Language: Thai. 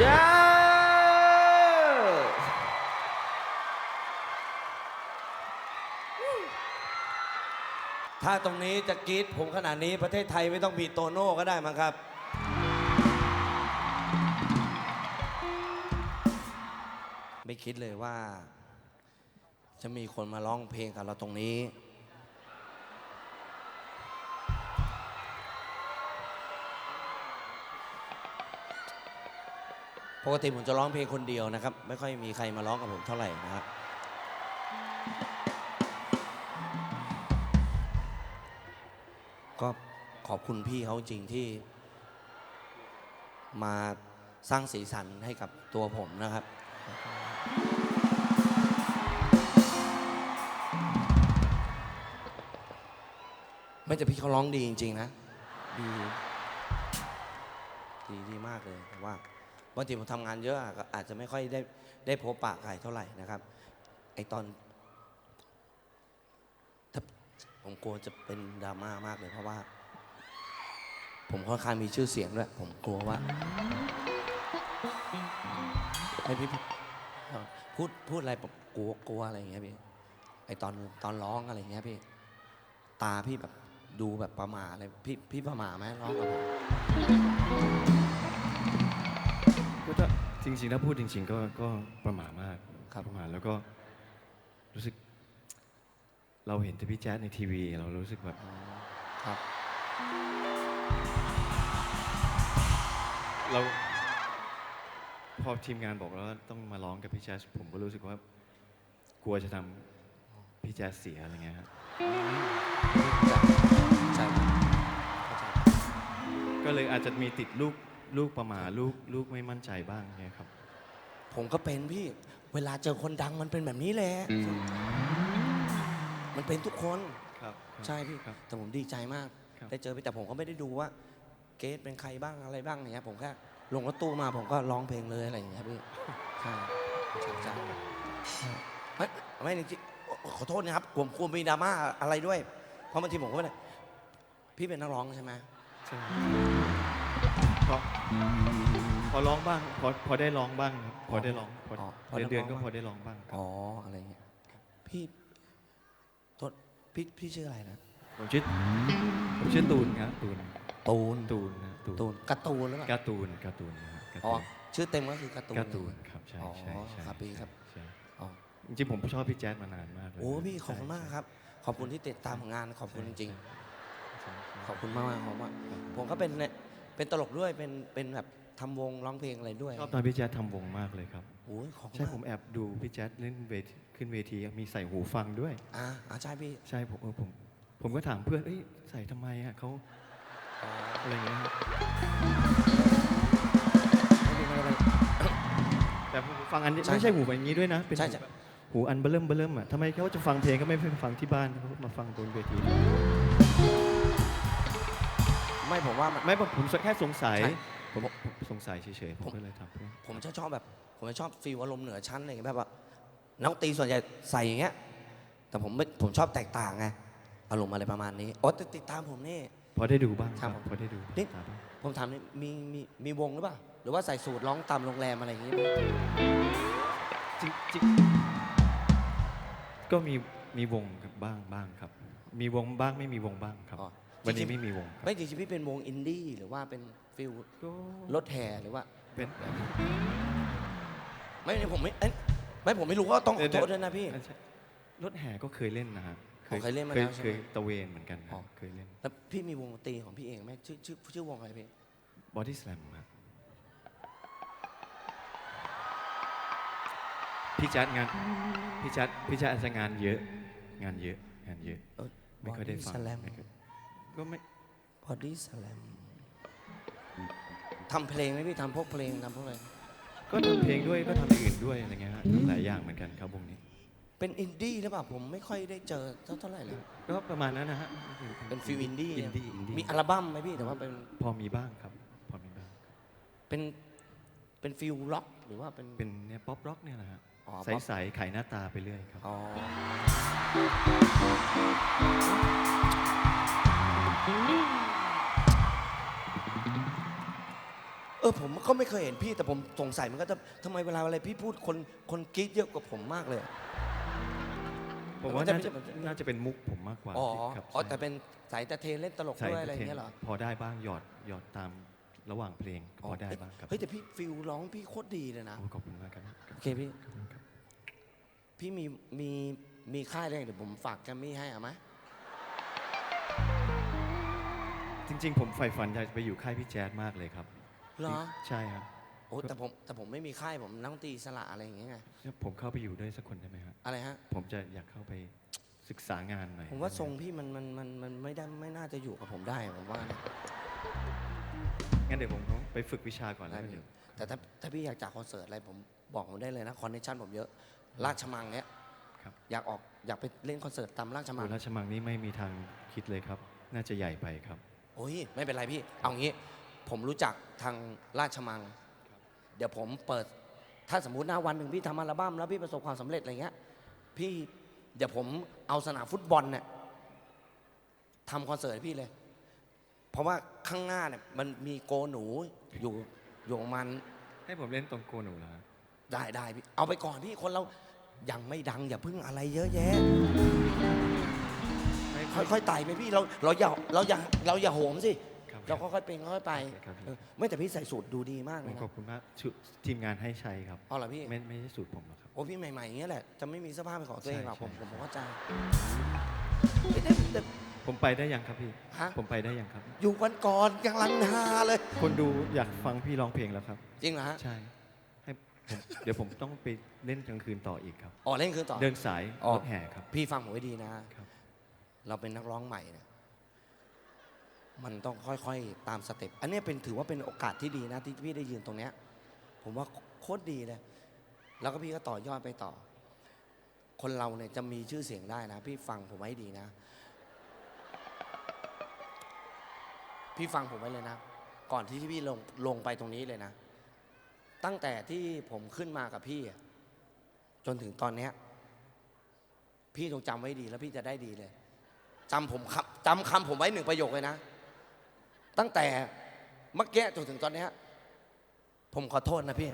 จ้าถ้าตรงนี้จะกรีดผมขนาดนี้ประเทศไทยไม่ต้องมีโตโน่ก็ได้มั้งครับ ไม่คิดเลยว่า จะมีคนมาร้องเพลงกับเราตรงนี้ ปกติผมจะร้องเพลงคนเดียวนะครับ ไม่ค่อยมีใครมาร้องกับผมเท่าไหร่นะครับ ก็ขอบคุณพี่เขาจริงที่ มาสร้างสีสันให้กับตัวผมนะครับ ไม่แต่พี่เขาร้องดีจริง ๆ นะ ดี ดีดีมากเลยแต่ว่า บางทีผมทำงานเยอะอาจจะไม่ค่อยได้ได้พบปะใครเท่าไหร่นะครับไอตอนผมกลัวจะเป็นดราม่ามากเลยเพราะว่า ผมค่อนข้างมีชื่อเสียงด้วยผมกลัวว่าไอพี่พี่เอ่อพูดพูดอะไรผมกลัวกลัวอะไรอย่างเงี้ยพี่ไอตอนตอนร้องอะไรอย่างเงี้ยพี่ตาพี่แบบดูแบบประหมาอะไรพี่พี่ประหมาไหมร้องกับผม ก็ถ้าจริงๆ ถ้าพูดจริง ๆ ก็ก็ประหม่ามากครับประหม่าแล้วก็รู้สึก เราเห็นแต่พี่แจ๊ดในทีวี เรารู้สึกแบบครับ เราพอทีมงานบอกแล้วว่าต้องมาร้องกับพี่แจ๊สผมก็รู้สึกว่ากลัวจะทำพี่แจ๊สเสียอะไรเงี้ยครับใช่เข้าใจ ก็เลยอาจจะมีติดลูก ลูกประหม่าลูกลูกไม่มั่นใจบ้างเนี่ยครับ ผมก็เป็นพี่ เวลาเจอคนดังมันเป็นแบบนี้แหละ มันเป็นทุกคน ครับใช่พี่ ครับ แต่ผมดีใจมาก ครับ ได้เจอพี่แต่ผมก็ไม่ได้ดูว่า เกสเป็นใครบ้างอะไรบ้างอย่างเงี้ยผมแค่ลงรถตู้มาผมก็ร้องเพลงเลยอะไรอย่างเงี้ยพี่ ใช่ใช่ใช่เฮ้ยไม่จริงๆขอโทษนะครับผมกลัวมีดราม่าอะไรด้วย เพราะบางทีผมก็ไม่ได้พี่เป็นนักร้องใช่ไหม ใช่ พอพอร้องบ้างพอพอได้ร้องบ้างครับพอได้ร้องพออ๋อพอเดือนได้เดือนร้ก็องบ้าง พอได้ร้องบ้างครับอ๋ออะไรเงี้ยพี่โทษพี่พี่ชื่ออะไรนะผมชื่อผมชื่อตูนครับตูนตูนตูนนะตูนตูนการ์ตูนหรือเปล่าการ์ตูนการ์ตูนนะฮะการ์อ๋อตูนชื่อเต็มก็คือการ์ตูน การ์ตูนครับใช่อ๋อใช่ใช่ครับพี่ครับ ใช่อ๋อจริงๆผมชอบพี่แจ๊ดมานานมากเลยโอ้พี่ขอบใช่คุณมากใช่ครับ ขอบคุณที่ติดตามผลงานขอบคุณจริง ใช่ใช่ ๆ ขอบคุณมากมากๆขอบคุณมากผมก็เป็นเนี่ย เป็นตลกด้วยเป็นเป็นแบบทำวงร้องเพลงอะไรด้วยชอบตอนพี่แจ๊ดทำวงมากเลยครับโอ้ยขอบคุณใช่มากผมแอบดูพี่แจ๊ดเล่นเวทีขึ้นเวทีมีใส่หูฟังด้วย อ่าอ่าใช่พี่ใช่ผมเออผม ผมก็ถามเพื่อนเอ้ยใส่ทำไมอะเขาอ๋ออะไรเงี้ยครับไม่เป็นไรไม่เป็นไรแต่หูฟังอันนี้ใช่ไม่ใช่หูแบบนี้ด้วยนะ เป็นใช่ใช่หูแบบหูอันเบลเริ่มเบลเริ่มอะทำไมเขาจะฟังเพลงก็ไม่ไปฟังที่บ้านเขามาฟังบนเวที ไม่ผมว่ามัน ไม่ผมผมแค่สงสัยใช่ ผมผมสงสัยเฉยๆผมผมก็เลยทำเพื่อนผมจะชอบแบบ ผมจะชอบฟีลอารมณ์เหนือชั้นอะไรอย่างเงี้ยแบบว่านักดนตรีส่วนใหญ่ใส่อย่างเงี้ย แต่ผมไม่ผมชอบแตกต่างไงอารมณ์อะไรประมาณนี้อ๋อติดติดตามผมนี่ พอได้ดูบ้างครับพอได้ดูนี่ตามบ้างผมถามนี่มีมีมีวงหรือเปล่า หรือว่าใส่สูตรร้องตามโรงแรมอะไรอย่างงี้ไหมจริงจริงก็มีมีวงครับบ้างบ้างครับ มีวงบ้างไม่มีวงบ้างครับ อ๋อ วันนี้จริงๆไม่มีวงครับไม่จริงๆพี่เป็นวงอินดี้หรือว่าเป็นฟิลก็รถแห่หรือว่า เป็นไม่ไม่ผมไม่เอ้ยไม่ผมไม่รู้ก็ต้องขอโทษด้วยนะพี่ใช่รถแห่ก็เคยเล่นนะฮะอ๋อเคยเล่นมาเคยแล้วใช่ไหม เคยตะเวนเหมือนกันคอ๋รัอบเคยเล่นแล้วพี่มีวงดนตรีของพี่เองไหมชื่อชื่อชื่อวงอะไรพี่บอดี้สแลมครับพี่แจ๊ดงานพี่แจ๊ดพี่แจ๊ดอาจจะงานเยอะ งานเยอะงานเยอะเออไม่ค่อยได้ฟังสแลมไม่ค่อย ก็ไม่บอดี้สแลมทำเพลงไหมพี่ทำพวกเพลงทำพวกอะไร ก็ทำเพลงด้วยก็ทำอย่างอื่นด้วยอะไรเงี้ยฮะทำหลายอย่างเหมือนกันครับวงนี้ เป็นอินดี้หรือเปล่าผมไม่ค่อยได้เจอเท่าเท่าไหร่เลยก็ประมาณนั้นนะฮะเป็นฟิลอินดี้อินดี้อินดี้มีอัลบั้มไหมพี่แต่ว่าเป็นพอมีบ้างครับ พอมีบ้าง เป็นเป็นฟิลล็อกหรือว่าเป็น เป็นเนี่ยป๊อปร็อกเนี่ยแหละฮะอ๋อ ใสๆไขหน้าตาไปเรื่อยครับ อ๋อ เออผมก็ไม่เคยเห็นพี่แต่ผมสงสัยมันก็จะทำไมเวลาอะไรพี่พูดคนคนกรี๊ดเยอะกว่าผมมากเลยอะ ผมว่ามันจะน่าจะมันจะ น่าจะเป็นมุกผมมากกว่าอ๋อครับอ๋อใช่แต่เป็นสายตะเทนเล่นตลกใส่ด้วยอะไรอย่างเงี้ยเหรอ พอได้บ้างหยอดหยอดตามระหว่างเพลงพอได้บ้างครับเฮ้ยแต่พี่ฟิลร้องพี่โคตรดีเลยนะ โอ้ขอบคุณมากครับโอเคพี่ ขอบคุณครับ พี่มีมีมีค่ายอะไรเดี๋ยวผมฝากแกรมมี่ให้เอาไหม จริง ๆ ผมใฝ่ฝันอยากจะไปอยู่ค่ายพี่แจ๊ดมากเลยครับเหรอ ใช่ครับโอ้แต่ผมแต่ผมไม่มีค่ายผมนักดนตรีอิสระอะไรอย่างเงี้ยไงผมเข้าไปอยู่ด้วยสักคนได้ไหมครับอะไรฮะ ผมจะอยากเข้าไปศึกษางานหน่อยผมว่าทรงพี่มันมันมันมันไม่ได้ไม่น่าจะอยู่กับผมได้ผมว่านะงั้นเดี๋ยวผมต้องไปฝึกวิชาก่อนได้แล้วพี่เดี๋ยวแต่ถ้าถ้าพี่อยากจากคอนเสิร์ตอะไรผมบอกผมได้เลยนะคอนเนคชั่นผมเยอะ ราชมังเนี้ยครับอยากออกอยากไปเล่นคอนเสิร์ตตามราชมัโอ้งราชมังนี่ไม่มีทางคิดเลยครับ น่าจะใหญ่ไปครับ โอ้ยไม่เป็นไรพี่ เอางี้ ผมรู้จักทางราชมัง เดี๋ยวผมเปิด ถ้าสมมุตินะวันหนึ่งพี่ทำอัลบั้มแล้วพี่ประสบความสำเร็จอะไรเงี้ย พี่เดี๋ยวผมเอาสนามฟุตบอลเนี่ยทำคอนเสิร์ตให้พี่เลย เพราะว่าข้างหน้าเนี่ยมันมีโกหนูอยู่อยู่ประมาณให้ผมเล่นตรงโกหนูเหรอฮะได้ได้พี่เอาไปก่อนพี่คนเรายังไม่ดังอย่าเพิ่งอะไรเยอะแยะไม่ ค่อยๆไต่ไปพี่เราเราอย่าเราอย่าเราอย่าโหมสิ ครับ เราค่อยๆเป็นค่อยๆไปโอเคครับพี่เออไม่แต่พี่ใส่สูตรดูดีมากเลผยมนะขอบคุณมากชุดทีมงานให้ใช้ครับ เอาล่ะพี่ไม่ไม่ใช่สูตรผมหรอกครับ โอ้พี่ใหม่ๆอย่างเงี้ยแหละจะไม่มีเสื้อผ้าเป็นของตัวเองหรอกใช่ผมใช่ ผมผมเข้าใจไม่ได้แต่ ผมไปได้ยังครับพี่ ฮะ ผมไปได้ยังครับ อยู่วันก่อนยังลังฮาเลย คนดูอยากฟังพี่ร้องเพลงแล้วครับ จริงเหรอฮะใช่ให้ผมเดี๋ยวผมต้องไปเล่นกลางคืนต่ออีกครับ อ๋อเล่นคืนต่อ เดินสายอ๋อ รถแห่ครับ พี่ฟังผมไว้ดีนะ ครับ เราเป็นนักร้องใหม่เนี่ยมันต้องค่อยๆ ตามสเต็ปอันนี้เป็นถือว่าเป็นโอกาสที่ดีนะที่พี่ได้ยืนตรงเนี้ยผมว่าโคตรดีเลย แล้วก็พี่ก็ต่อยอดไปต่อ คนเราเนี่ยจะมีชื่อเสียงได้นะ พี่ฟังผมไว้ดีนะ พี่ฟังผมไว้เลยนะ ก่อนที่พี่ลงลงไปตรงนี้เลยนะ ตั้งแต่ที่ผมขึ้นมากับพี่ จนถึงตอนเนี้ยพี่จงจำไว้ดีแล้วพี่จะได้ดีเลย จำผมคำจำคำผมไว้หนึ่งประโยคเลยนะ ตั้งแต่เมื่อกี้จนถึงตอนเนี้ยผมขอโทษนะพี่